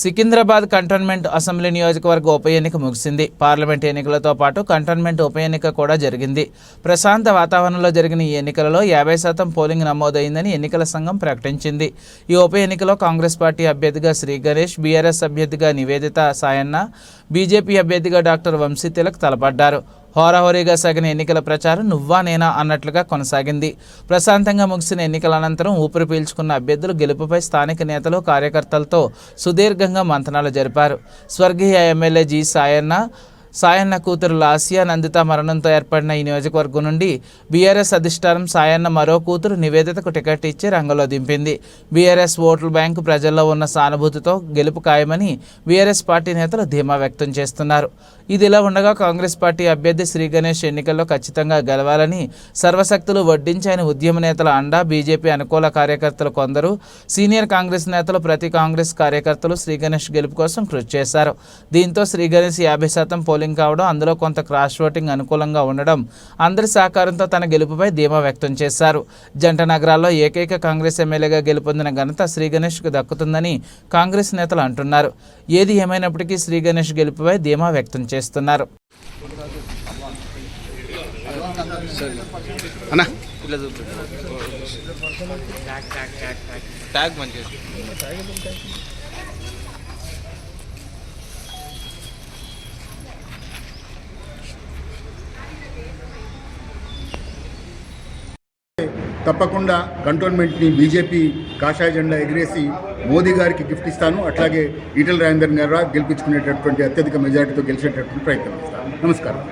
Secunderabad cantonment assembly నియోజకవర్గ ఉప ఎన్నిక ముగిసింది. పార్లమెంట్ ఎన్నికలతో పాటు కంటోన్మెంట్ ఉప ఎన్నిక కూడా జరిగింది. ప్రశాంత వాతావరణంలో జరిగిన ఈ ఎన్నికలలో యాభై శాతం పోలింగ్ నమోదైందని ఎన్నికల సంఘం ప్రకటించింది. ఈ ఉప ఎన్నికలో కాంగ్రెస్ పార్టీ అభ్యర్థిగా శ్రీ గణేష్ బీఆర్ఎస్ అభ్యర్థిగా నివేదిత సాయన్న బీజేపీ అభ్యర్థిగా డాక్టర్ వంశీ తిలక్ తలపడ్డారు. హోరాహోరీగా సాగిన ఎన్నికల ప్రచారం నువ్వా నేనా అన్నట్లుగా కొనసాగింది. ప్రశాంతంగా ముగిసిన ఎన్నికల అనంతరం ఊపిరి పీల్చుకున్న అభ్యర్థులు గెలుపుపై స్థానిక నేతలు కార్యకర్తలతో సుదీర్ఘంగా మంతనాలు జరిపారు. స్వర్గీయ ఎమ్మెల్యే జి సాయన్న సాయన్న కూతురు లాసియా నందిత మరణంతో ఏర్పడిన ఈ నియోజకవర్గం నుండి బీఆర్ఎస్ అధిష్టానం సాయన్న మరో కూతురు నివేదితకు టికెట్ ఇచ్చి రంగంలో దింపింది. బీఆర్ఎస్ ఓట్ల బ్యాంకు ప్రజల్లో ఉన్న సానుభూతితో గెలుపు ఖాయమని బీఆర్ఎస్ పార్టీ నేతలు ధీమా వ్యక్తం చేస్తున్నారు. ఇదిలా ఉండగా కాంగ్రెస్ పార్టీ అభ్యర్థి శ్రీ గణేష్ ఎన్నికల్లో ఖచ్చితంగా గెలవాలని సర్వశక్తులు వడ్డించి ఆయన ఉద్యమ నేతల అండా బీజేపీ అనుకూల కార్యకర్తలు కొందరు సీనియర్ కాంగ్రెస్ నేతలు ప్రతి కాంగ్రెస్ కార్యకర్తలు శ్రీ గణేష్ గెలుపు కోసం కృషి చేశారు. దీంతో శ్రీ గణేష్ యాభై శాతం పోలింగ్ కావడం అందులో కొంత క్రాస్ ఓటింగ్ అనుకూలంగా ఉండడం అందరి సహకారంతో తన గెలుపుపై ధీమా వ్యక్తం చేశారు. జంట నగరాల్లో ఏకైక కాంగ్రెస్ ఎమ్మెల్యేగా గెలుపొందిన ఘనత శ్రీ గణేష్కు దక్కుతుందని కాంగ్రెస్ నేతలు అంటున్నారు. ఏది ఏమైనప్పటికీ శ్రీ గణేష్ గెలుపుపై ధీమా వ్యక్తం చేస్తున్నారు. అన్న. ఇట్లా చూపి ట్యాగ్ తప్పకుండా కంటోన్మెంట్ని బీజేపీ కాషాయ జెండా ఎగిరేసి మోదీ గారికి గిఫ్ట్ ఇస్తాను. అట్లాగే ఈటల రాజేందర్ గారు గెలిపించుకునేటటువంటి అత్యధిక మెజార్టీతో గెలిచేటటువంటి ప్రయత్నం ఇస్తాను నమస్కారం.